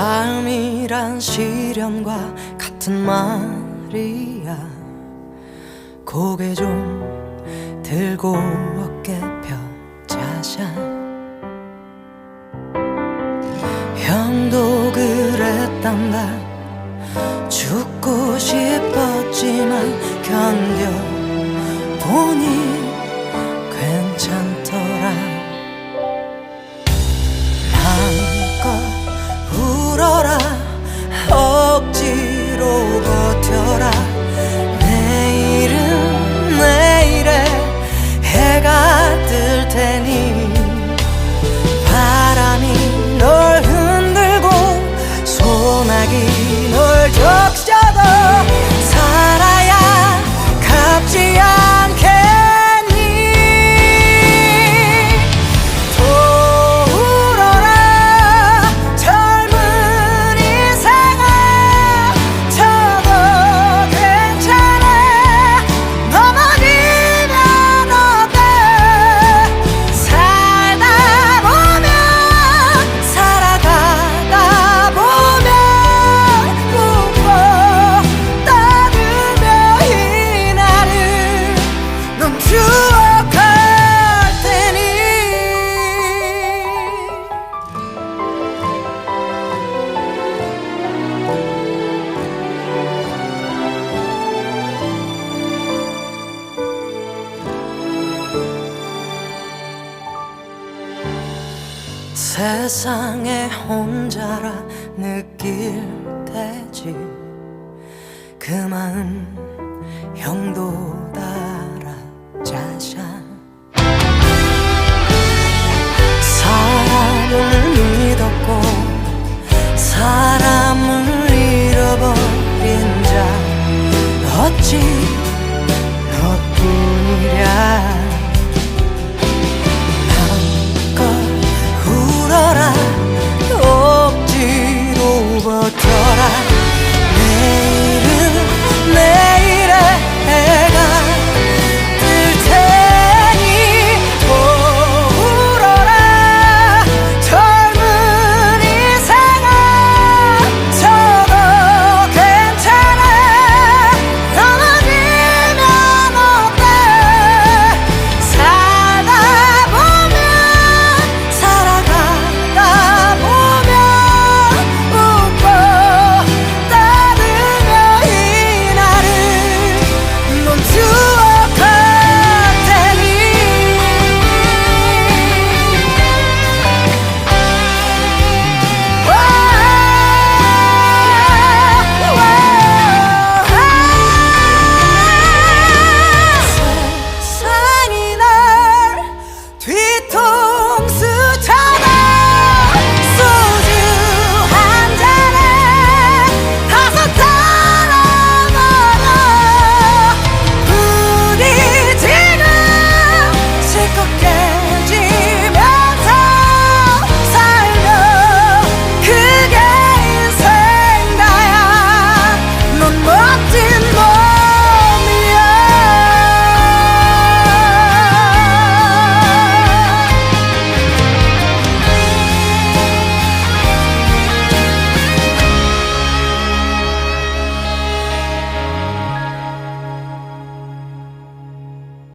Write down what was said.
삶이란 시련과 같은 말이야. 고개 좀 들고 어깨 펴 자자. 형도 그랬단다. 죽고 싶었지만 견뎌보니 세상에 혼자라 느낄 때지. 그 마음 형도 달아 자샤